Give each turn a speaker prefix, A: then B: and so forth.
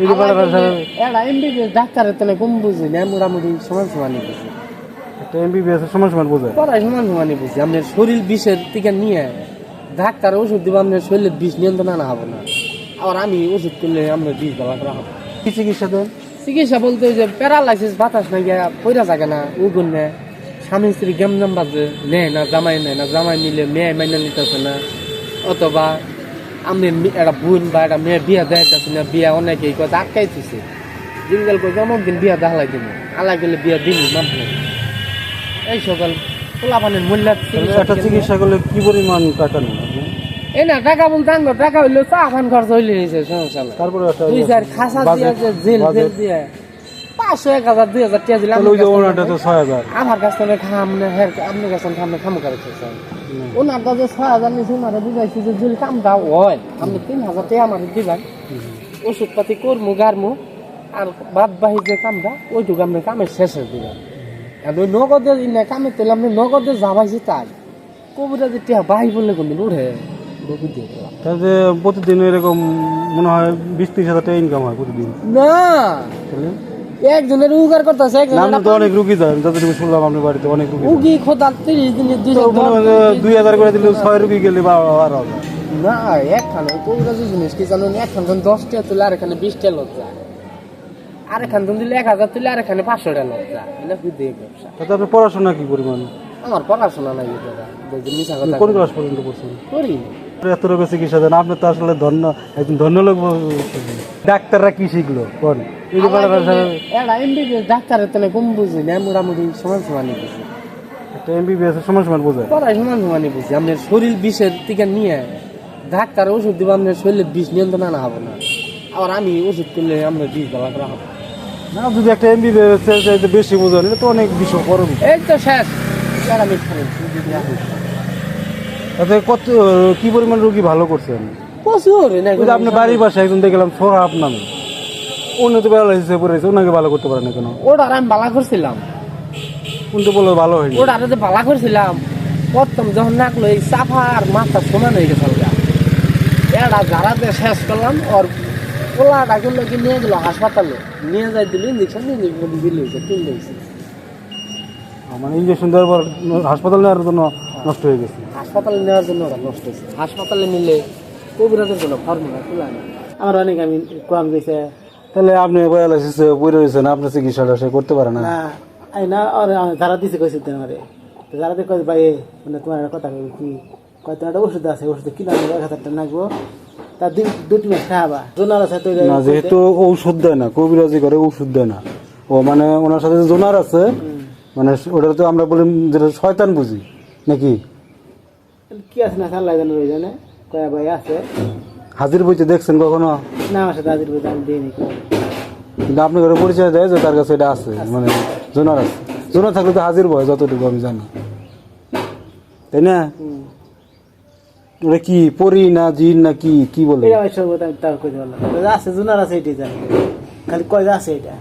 A: এই যে
B: এটা এমবিবিএস ডাক্তারের তো কম বুঝি না মোটামুটি সমান সমানই বুঝি।
A: একটা এমবিবিএস সমান সমান বোঝায়
B: সমান সমানই বুঝি। আপনার শরীর বিষের থেকে নিয়ে ডাক্তার ওষুধ দিব আপনার শরীরের বিষ নিয়ন্ত্রণ আনা হবে না। আবার আমি ওষুধ করলে আপনার বিষ করা হবে।
A: কি চিকিৎসা দেন?
B: চিকিৎসা বলতে ওই যে প্যারালাইসিস বাতাস না গিয়া পয়রা থাকে না উগুন নেয় স্বামী স্ত্রী গেম গেমজাম বাজে নেয় না জামাই নেয় না জামাই নিলে মেয়ে মাইনা নিতেছে না অথবা আমি একটা বোন বা একটা মেয়ে বিয়া দেখাইতেছে না বিয়া অনেকেই কথা আটকাইতেছে দিনকাল করে যেমন দিন বিয়া দেখালাই দিন আলাই গেলে বিয়া দিন মানব এই সকাল পোলা পানের মূল্য
A: একটা চিকিৎসা করলে কি পরিমাণ টাকা নেন আপনি?
B: এই না টাকা বলতে আনব টাকা হইলে চা খান খরচ হইলে হয়েছে সমস্যা
A: তারপরে
B: দুই চার খাসা দিয়ে জেল। জেল দিয়ে। পাঁচশো এক হাজার দুই হাজার টাকা দিলাম
A: হাজার।
B: আমার কাছ থেকে খাম না হের আপনি কাছে খামে খামো করে ওনার কাছে ছয় হাজার নিয়েছে ওনারা বুঝাইছি যে যদি কামটা হয় আপনি তিন হাজার টাকা আমার দিবেন ওষুধ পাতি করমু গারমু আর বাদ বাহি যে কামটা ওইটুকু আপনি কামের শেষে দিবেন। আর ওই নগদে কামে তেলে আপনি নগদে যাবাইছি তাই। কবিরা যে টিয়া বাহি বললে কোনদিন উঠে
A: তাহলে প্রতিদিন এরকম মনে হয় বিশ ত্রিশ হাজার টাকা ইনকাম হয় প্রতিদিন।
B: না। একজনের উগার করতেছে
A: না, আপনি তো অনেক রুগী যতটুকু শুনলাম বাড়িতে অনেক রুগী যান।
B: খোদা তিরিশ দিনে
A: দুই হাজার করে দিলে ছয় রুগী গেলে বারো
B: না একখানে কবিরাজি জিনিস কি জানো একখান যখন দশটা তুলে আর এখানে বিশটা লোক যায়। আর এখান যখন দিলে এক হাজার তুলে আর এখানে পাঁচশোটা লোক যায়। এটা কি দিয়ে ব্যবসা?
A: তাতে আপনার পড়াশোনা কি পরিমাণ?
B: আমার পড়াশোনা নাই
A: কোন ক্লাস পর্যন্ত পড়ছেন
B: করি।
A: এত রোগের চিকিৎসা দেন আপনি তো আসলে ধন্য একজন ধন্য লোক ডাক্তাররা কি শিখলো? কোন?
B: ডাক্তারের কম বুঝি না মোটামুটি সমান সমানই বুঝি।
A: একটা এমবিবিএস সমান সমান
B: সমানই বুঝি। আপনার শরীর বিষের থেকে নিয়ে ডাক্তার ওষুধ দিব আপনার শরীরের বিষ নিয়ন্ত্রণ আনা হবে না। আবার আমি ওষুধ করলে আপনার বিষ দেওয়া করা হবে।
A: না যদি একটা এমবিবিএস বেশি বোঝেন এটা তো অনেক বিষয় বড়
B: এই তো শেষ।
A: তাতে কত কি পরিমাণ রোগী ভালো করছেন?
B: প্রচুর না
A: ওই যে আপনার বাড়ির পাশে একজন দেখলাম সোহাব নামে অন্য তো প্যারালাইসিসে পড়েছে ওনাকে ভালো করতে পারে না কেন
B: ওটা আমি বালা করছিলাম।
A: উনি তো বলল ভালো হয়নি।
B: ওটা যে বালা করছিলাম প্রথম যখন নাকলো এই চাফা আর মাথা সমান হয়ে গেছে এটা যারাতে শেষ করলাম ওর পোলাটা করল কি নিয়ে গেল হাসপাতালে। নিয়ে যাই দিল ইঞ্জেকশন ইঞ্জেকশন দিল হয়েছে তিন হয়েছে।
A: মানে ইঞ্জেকশন দেওয়ার পর হাসপাতাল নেওয়ার জন্য নষ্ট হয়ে গেছে।
B: হাসপাতালে নেওয়ার জন্য ওটা নষ্ট হয়েছে। হাসপাতালে নিলে কবিরাজের কোনো ফর্মুলা খোলা নেই আমার অনেক আমি কম দিয়েছে
A: তাহলে আপনি প্যারালাইসিসে পড়ে রয়েছেন আপনার চিকিৎসাটা সে করতে পারে না।
B: না এই না আর যারা দিছে কইছে তো আমারে। যারা দিয়ে কই ভাই মানে তোমার একটা কথা কই কি? কয় তোমার একটা ওষুধ আছে ওষুধ কিনা এক হাজার টাকা নাগবো তা দুই দুটি মাস খাওয়াবা। জোনার আছে তো
A: না যেহেতু ঔষধ দেয় না কবিরাজি করে ঔষধ দেয় না। ও মানে ওনার সাথে জোনার আছে মানে ওটা তো আমরা বলি যেটা শয়তান বুঝি নাকি?
B: কি আছে না সাল্লাই জানো ওই জানে? কয় ভাই আছে।
A: হাজির বইতে দেখছেন কখনো?
B: না আমার সাথে হাজির বইতে আমি দিইনি।
A: কিন্তু আপনি ঘরে পরিচয় দেয় যে তার কাছে এটা আছে মানে জোনার আছে। জোনার থাকলে তো হাজির বয় যতটুকু আমি জানি। তাই না? ওটা কি পরি না জিন না কি? কি বলে?
B: এটা আমি তার কইতে পারলাম। আছে জোনার আছে এটি জানি। খালি কয় আছে এটা।